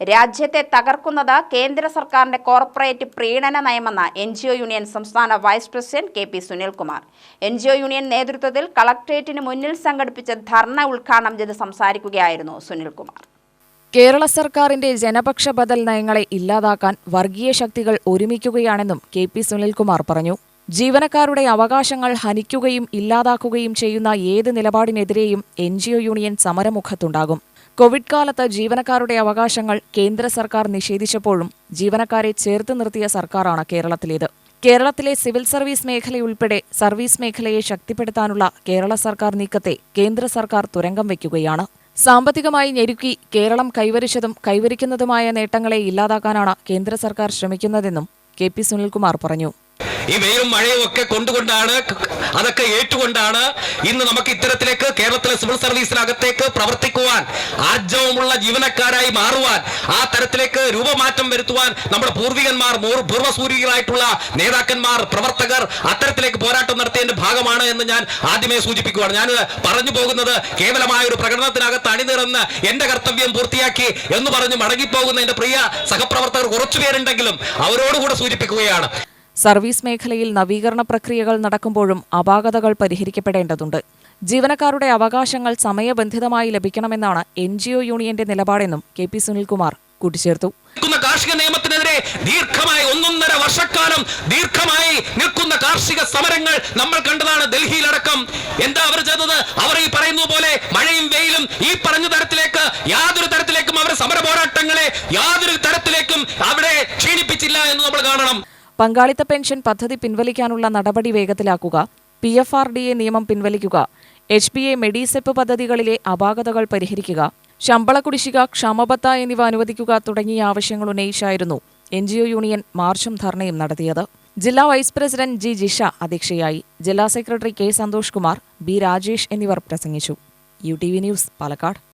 രാജ്യത്തെ തകർക്കുന്നത് കേന്ദ്ര സർക്കാരിന്റെ കോർപ്പറേറ്റ് പ്രീണന നയമെന്ന് എൻ ജി ഒ യൂണിയൻ സംസ്ഥാന vice president K P Sunilkumar. N G O union നേതൃത്വത്തിൽ കളക്ട്രേറ്റിന് മുന്നിൽ സംഘടിപ്പിച്ച ധർണ ഉദ്ഘാടനം ചെയ്ത് സംസാരിക്കുകയായിരുന്നു സുനിൽകുമാർ. കേരള സർക്കാരിന്റെ ജനപക്ഷ ബദൽ നയങ്ങളെ ഇല്ലാതാക്കാൻ വർഗീയ ശക്തികൾ ഒരുമിക്കുകയാണെന്നും കെ പി സുനിൽകുമാർ പറഞ്ഞു. ജീവനക്കാരുടെ അവകാശങ്ങൾ ഹനിക്കുകയും ഇല്ലാതാക്കുകയും ചെയ്യുന്ന ഏത് നിലപാടിനെതിരെയും എൻ ജി ഒ യൂണിയൻ സമരമുഖത്തുണ്ടാകും. കോവിഡ് കാലത്ത് ജീവനക്കാരുടെ അവകാശങ്ങൾ കേന്ദ്ര സർക്കാർ നിഷേധിച്ചപ്പോഴും ജീവനക്കാരെ ചേർത്ത് നിർത്തിയ സർക്കാരാണ് കേരളത്തിലേത്. കേരളത്തിലെ സിവിൽ സർവീസ് മേഖലയുൾപ്പെടെ സർവീസ് മേഖലയെ ശക്തിപ്പെടുത്താനുള്ള കേരള സർക്കാർ നീക്കത്തെ കേന്ദ്ര സർക്കാർ തുരങ്കം വയ്ക്കുകയാണ്. സാമ്പത്തികമായി ഞെരുക്കി കേരളം കൈവരിച്ചതും കൈവരിക്കുന്നതുമായ നേട്ടങ്ങളെ ഇല്ലാതാക്കാനാണ് കേന്ദ്ര സർക്കാർ ശ്രമിക്കുന്നതെന്നും കെ പി സുനിൽകുമാർ പറഞ്ഞു. ഈ വെയിലും മഴയും ഒക്കെ കൊണ്ടുകൊണ്ടാണ് അതൊക്കെ ഏറ്റുകൊണ്ടാണ് ഇന്ന് നമുക്ക് ഇത്തരത്തിലേക്ക് കേരളത്തിലെ സിവിൽ സർവീസിനകത്തേക്ക് പ്രവർത്തിക്കുവാൻ ആർജവമുള്ള ജീവനക്കാരായി മാറുവാൻ ആ തരത്തിലേക്ക് രൂപമാറ്റം വരുത്തുവാൻ നമ്മുടെ പൂർവികന്മാർ മൂർ- പൂർവസൂരികളായിട്ടുള്ള നേതാക്കന്മാർ പ്രവർത്തകർ അത്തരത്തിലേക്ക് പോരാട്ടം നടത്തിയതിന്റെ ഭാഗമാണ് എന്ന് ഞാൻ ആദ്യമേ സൂചിപ്പിക്കുകയാണ് ഞാൻ പറഞ്ഞു പോകുന്നത് കേവലമായ ഒരു പ്രകടനത്തിനകത്ത് അണിനിറന്ന് എന്റെ കർത്തവ്യം പൂർത്തിയാക്കി എന്ന് പറഞ്ഞ് മടങ്ങിപ്പോകുന്ന എന്റെ പ്രിയ സഹപ്രവർത്തകർ കുറച്ചുപേരുണ്ടെങ്കിലും അവരോടുകൂടെ സൂചിപ്പിക്കുകയാണ്. സർവീസ് മേഖലയിൽ നവീകരണ പ്രക്രിയകൾ നടക്കുമ്പോഴും അപാകതകൾ പരിഹരിക്കപ്പെടേണ്ടതുണ്ട്. ജീവനക്കാരുടെ അവകാശങ്ങൾ സമയബന്ധിതമായി ലഭിക്കണമെന്നാണ് എൻ ജി ഒ യൂണിയന്റെ നിലപാടെന്നും കെ പി സുനിൽകുമാർ കൂട്ടിച്ചേർത്തു. കാർഷിക നിയമത്തിനെതിരെ ദീർഘമായി ഒന്നൊന്നര വർഷക്കാലം ദീർഘമായി നിൽക്കുന്ന കാർഷിക സമരങ്ങൾ നമ്മൾ കണ്ടതാണ് ഡൽഹിയിലടക്കം. എന്താ അവർ ചെയ്തത്? അവർ ഈ പറയുന്നത് പോലെ മഴയും വെയിലും ഈ പറഞ്ഞ തരത്തിലേക്ക് യാതൊരു തരത്തിലേക്കും അവരുടെ സമര പോരാട്ടങ്ങളെ യാതൊരു തരത്തിലേക്കും അവിടെ ക്ഷീണിപ്പിച്ചില്ല എന്ന് നമ്മൾ കാണണം. പങ്കാളിത്ത പെൻഷൻ പദ്ധതി പിൻവലിക്കാനുള്ള നടപടി വേഗത്തിലാക്കുക. P F R D A നിയമം പിൻവലിക്കുക. എച്ച് പി എ മെഡിസെപ്പ് പദ്ധതികളിലെ അപാകതകൾ പരിഹരിക്കുക. ശമ്പള കുടിശ്ശിക ക്ഷമബത്ത എന്നിവ അനുവദിക്കുക തുടങ്ങിയ ആവശ്യങ്ങൾ ഉന്നയിച്ചായിരുന്നു എൻ ജി ഒ യൂണിയൻ മാർച്ചും ധർണയും നടത്തിയത്. ജില്ലാ വൈസ് പ്രസിഡന്റ് ജി ജിഷ അധ്യക്ഷയായി ജില്ലാ secretary K Santhosh Kumar B Rajesh എന്നിവർ പ്രസംഗിച്ചു. U T V news Palakkad.